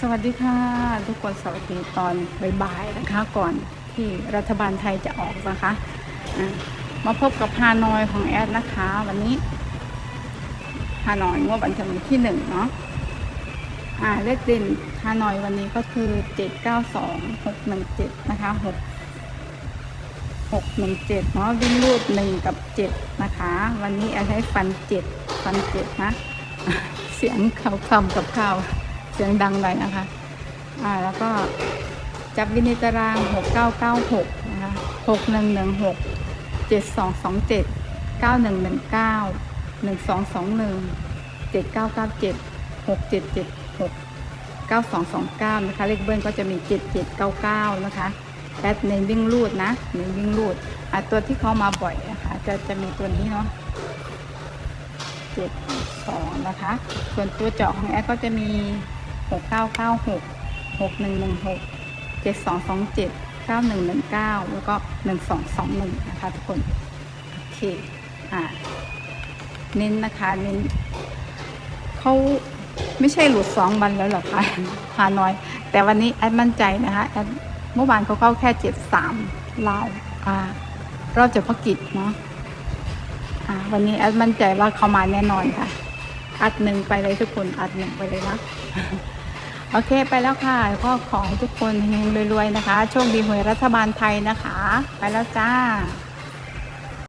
สวัสดีค่ะ ทุกคนสวัสดีตอนบ่ายๆนะคะ ก่อนที่รัฐบาลไทยจะออกนะคะะมาพบกับฮานอยของแอดนะคะ วันนี้ฮานอยงวดบันทึกที่หนึ่งเนาะอ่าเลขเด่นฮานอยวันนี้ก็คือเจ็ดเก้าสองหกหนึ่งเจ็ดนะคะหกหกหนึ่งเจ็ดเนาะวิ่งรูดหนึ่งกับเจ็ดนะคะ วันนี้แอดให้ฟันเจ็ดฟันเจ็ดนะ เสียงเขาคำกับข้าว เสียงดังหน่อยนะคะ อ่าแล้วก็จับวินิตาราง 6996 นะคะ 6116 7227 9119 1221 7997 6776 9229 นะคะ เลขเบิ้ลก็จะมี 7799 นะคะแอดในวิ่งรูดนะในวิ่งรูดอะตัวที่เขามาบ่อยนะคะจะจะมีตัวนี้เนาะเจ็ดสองนะคะ ส่วนตัวเจาะของแอดก็จะมี หกเก้าเก้าหกหกหนึ่งหนึ่งหกเจ็ดสองสองเจ็ดเก้าหนึ่งหนึ่งเก้าแล้วก็หนึ่งสองสองหนึ่งนะคะทุกคนโอเคอ่าเน้นนะคะเน้นเขาไม่ใช่หลุดสองวันแล้วหรอคะหาน้อย แต่วันนี้แอดมั่นใจนะคะแอดเมื่อวานเขาเข้าแค่เจ็ดสามลาวอ่ารอบเฉพาะกิจเนาะอ่า วันนี้แอดมั่นใจว่าเขามาแน่นอนค่ะ อัดหนึ่งไปเลยทุกคนอัดหนึ่งไปเลยนะ โอเคไปแล้วค่ะ ก็ขอให้ทุกคนเฮงรวยๆนะคะ โชคดีหวยรัฐบาลไทยนะคะ ไปแล้วจ้า